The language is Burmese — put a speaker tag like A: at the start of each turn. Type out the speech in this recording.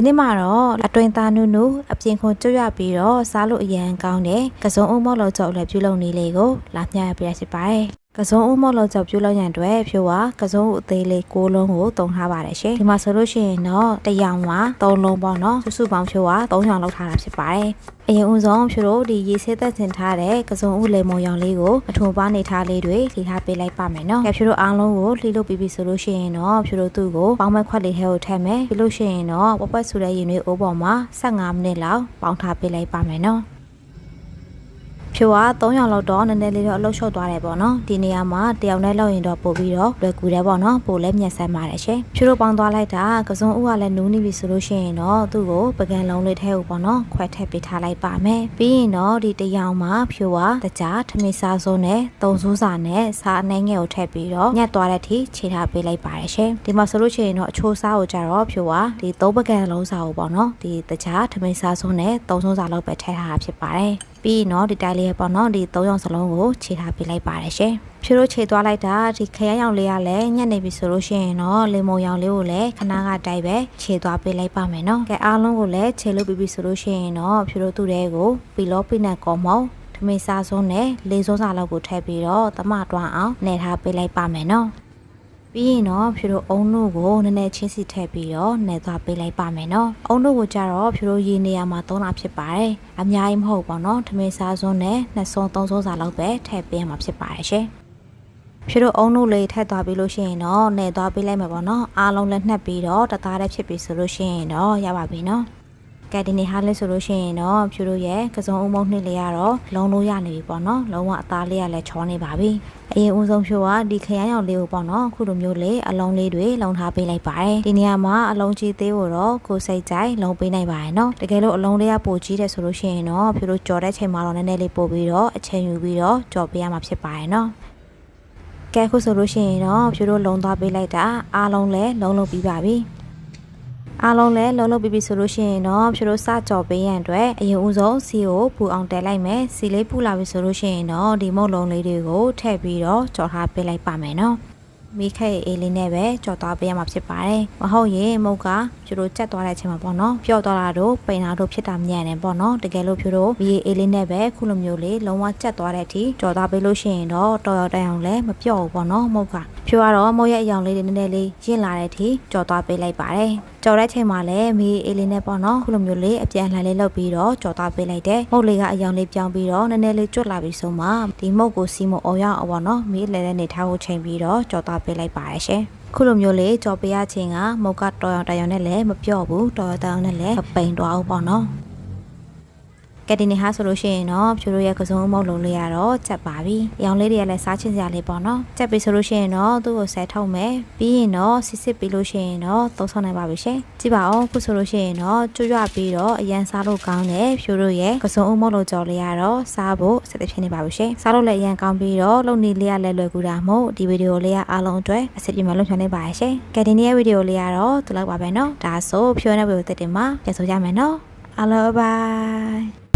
A: ဒီနေ့မှာတော့အတွင်သားနုနုအပြင်ခွန်ကျွတ်ရပြီးတော့စားလို့အရန်ကောင်းတယ်ကစုံအုံမော့လော်ကြော်လည်းပြုလုပ်နေလေကိုလာမျှရပြရရှိပါတယ် ကစုံအုံမော့လော်ကြော်ပြုလုပ်ရန်အတွက်ဖြိုးကကစုံအသေးလေး6လုံးကိုတုံထားပါတယ်ရှင်ဒီမှာဆိုလို့ရှိရင်တော့တစ်ရောင်မှာ3လုံးပေါ့နော်စုစုပေါင်းဖြိုးက3ရောင်လောက်ထားတာဖြစ်ပါတယ်အရင်ဦးဆုံးဖြိုးတို့ဒီရေဆေးသက်တင်ထားတဲ့ကစုံဥလေမုံရောင်လေးကိုအထုံပါနေထားလေးတွေလှီထားပေးလိုက်ပါမယ်နော်။ကဲဖြိုးတို့အားလုံးကိုလှီလို့ပြီးပြီဆိုလို့ရှိရင်တော့ဖြိုးတို့သူ့ကိုပေါင်းမဲ့ခွက်လေးထဲကိုထည့်မယ်ပြီးလို့ရှိရင်တော့ပပတ်ဆူတဲ့ရင်တွေအိုးပေါ်မှာ15မိနစ်လောက်ပေါင်းထားပေးလိုက်ပါမယ်နော်။ ဖြိုက3ရောင်လောက်တော့နည်းနည်းလေးတော့အလုတ်လျှော့သွားတယ်ပေါ့နော်ဒီနေရာမှာတယောက်နဲ့လောက်ရင်တော့ပို့ပြီးတော့လွယ်ကူတယ်ပေါ့နော်ပို့လဲမျက်စမ်းပါတယ်ရှင်ဖြိုတို့ပေါင်းသွားလိုက်တာကစုံဥကလည်းနူးနေပြီဆိုလို့ရှိရင်တော့သူ့ကိုပကံလုံးလေးထဲကိုပေါ့နော်ခွဲထည့်ပေးထားလိုက်ပါမယ်ပြီးရင်တော့ဒီတရောင်မှာဖြိုကတကြားထမင်းစားစုံနဲ့တုံစူးစာနဲ့စားအနှဲငယ်ကိုထည့်ပြီးတော့ညက်သွားတဲ့အထိခြေထားပေးလိုက်ပါတယ်ရှင်ဒီမှာဆိုလို့ရှိရင်တော့အချိုးစားကိုကြတော့ဖြိုကဒီသုံးပကံလုံးစားကိုပေါ့နော်ဒီတကြားထမင်းစားစုံနဲ့တုံစူးစာလောက်ပဲထည့်ထားတာဖြစ်ပါတယ် ပြီးရင်တော့ဒီတိုင်းလေးပေါ့နော်ဒီ၃ရောင်စလုံးကိုခြေထားပေးလိုက်ပါတယ်ရှင်ဖြိုးတို့ခြေသွားလိုက်တာဒီခရမ်းရောင်လေးကလည်းညက်နေပြီဆိုလို့ရှိရင်တော့လေမုံရောင်လေးကိုလည်းခဏကတိုက်ပဲခြေသွားပေးလိုက်ပါမယ်နော်ကဲအားလုံးကိုလည်းခြေလို့ပြီးပြီဆိုလို့ရှိရင်တော့ဖြိုးတို့သူ့တဲကိုပီလောပိနတ်ကောမောထမေစားစုံးနဲ့လေစုံးစာလောက်ကိုထည့်ပြီးတော့တမတွန်းအောင်နှဲထားပေးလိုက်ပါမယ်နော် ပြီးရင်တော့ဖြူတို့အုံတို့ကိုနည်းနည်းချင်းစီထည့်ပြီးတော့နှဲသွားပေးလိုက်ပါမယ်နော်။အုံတို့ကိုကြတော့ဖြူတို့ရေနေရမှာသုံးတာဖြစ်ပါတယ်။အများကြီးမဟုတ်ပါတော့။ထမင်းစားစွန်းနဲ့နှစ်စွန်းသုံးစွန်းစာလောက်ပဲထည့်ပေးရမှာဖြစ်ပါတယ်ရှင်။ဖြူတို့အုံတို့လေးထည့်သွားပြီးလို့ရှိရင်တော့နှဲသွားပေးလိုက်မှာပေါ့နော်။အားလုံးလည်းနှက်ပြီးတော့တသားတည်းဖြစ်ပြီဆိုလို့ရှိရင်တော့ရပါပြီနော်။ ကဲဒီနေ့ဟာလေးဆိုလို့ရှိရင်တော့ဖြူတို့ရဲ့ကစုံအုံမုံနှစ်လေးကတော့လုံလို့ရနေပြီပေါ့နော်လုံးဝအသားလေးကလည်းချောနေပါပြီအရင်ဦးဆုံးဖြူကဒီခရမ်းရောင်လေးကိုပေါ့နော်အခုလိုမျိုးလေးအလုံးလေးတွေလုံထားပေးလိုက်ပါတယ်ဒီနေရာမှာအလုံးကြီးသေးကိုတော့ကိုစိတ်ကြိုက်လုံပေးနိုင်ပါတယ်နော်တကယ်လို့အလုံးလေးကပိုကြီးတယ်ဆိုလို့ရှိရင်တော့ဖြူတို့ကြော်တဲ့ချိန်မှာတော့နည်းနည်းလေးပို့ပြီးတော့အချိန်ယူပြီးတော့ကြော်ပေးရမှာဖြစ်ပါတယ်နော်ကဲခုဆိုလို့ရှိရင်တော့ဖြူတို့လုံသွားပေးလိုက်တာအားလုံးလည်းလုံလုံပြီးပါပြီ အားလုံးလည်းလုံးလုံးပြီးပြီဆိုလို့ရှိရင်တော့ဖြိုတို့စကြော်ပေးရန်အတွက်အရင်ဦးဆုံးစီကိုပူအောင်တဲလိုက်မယ်စီလေးပူလာပြီဆိုလို့ရှိရင်တော့ဒီမုတ်လုံးလေးတွေကိုထည့်ပြီးတော့ကြော်ထားပေးလိုက်ပါမယ်နော်မိခဲအေးလေးနဲ့ပဲကြော်သွားပေးရမှာဖြစ်ပါတယ်မဟုတ်ရင်မုတ်ကဖြိုတို့ကြက်သွားတဲ့အချိန်မှာပေါ့နော်ပျော့သွားတာတို့ပိန်တာတို့ဖြစ်တာမြန်တယ်ပေါ့နော်တကယ်လို့ဖြိုတို့မိအေးလေးနဲ့ပဲခုလိုမျိုးလေးလုံးဝကြက်သွားတဲ့အထိကြော်သွားပေးလို့ရှိရင်တော့တော်တော်တိုင်အောင်လည်းမပျော့ဘူးပေါ့နော်မုတ်က ဖြိုကတော့မုတ်ရဲ့အယောင်လေးတွေနည်းနည်းလေးရင့်လာတဲ့အထိကြော်သွားပေးလိုက်ပါတယ်ကြော်တဲ့ချိန်မှာလည်းမီအေးလေးနဲ့ပေါ့နော်ခုလိုမျိုးလေးအပြန်လှန်လေးလုပ်ပြီးတော့ကြော်သွားပေးလိုက်တယ်မုတ်လေးကအယောင်လေးပြောင်းပြီးတော့နည်းနည်းလေးကျွတ်လာပြီးဆိုမှဒီမုတ်ကိုစီးမအောင်ရအောင်ပေါ့နော်မီလဲလဲနေထားဖို့ချိန်ပြီးတော့ကြော်သွားပေးလိုက်ပါတယ်ရှင်ခုလိုမျိုးလေးကြော်ပေးရခြင်းကမုတ်ကတော်ရောင်တရောင်နဲ့လည်းမပြော့ဘူးတော်ရောင်တရောင်နဲ့လည်းမပိန်တော့ဘူးပေါ့နော် ကဲဒီနေ့ဟာဆိုလို့ရှိရင်တော့ဖြူတို့ရဲ့ကစုံမုတ်လုံးလေးရတော့ချက်ပါပြီ။ရောင်လေးတွေကလည်းစားချင်စရာလေးပေါ့နော်။ချက်ပြီဆိုလို့ရှိရင်တော့သူ့ကိုဆဲထုတ်မယ်။ပြီးရင်တော့စစ်စစ်ပြီးလို့ရှိရင်တော့သုံးဆောင်နိုင်ပါပြီရှင်။ကြည့်ပါဦးခုဆိုလို့ရှိရင်တော့ကျွတ်ရွပြီးတော့အရန်စားလို့ကောင်းတယ်ဖြူတို့ရဲ့ကစုံမုတ်လုံးကြော်လေးရတော့စားဖို့ဆက်ဖြစ်နေပါပြီရှင်။စားလို့လည်းအရန်ကောင်းပြီးတော့လုံနေလေးရလည်းလွယ်ကူတာမို့ဒီဗီဒီယိုလေးကအားလုံးအတွက်အစစ်ပြမလုပ်ချင်နေပါရဲ့ရှင်။ကဲဒီနေ့ရဲ့ဗီဒီယိုလေးကတော့ဒီလောက်ပါပဲနော်။ဒါဆိုဖြူနဲ့ဗီဒီယိုတက်တင်မှာပြန်ဆိုကြမယ်နော်။အားလုံးဘိုင်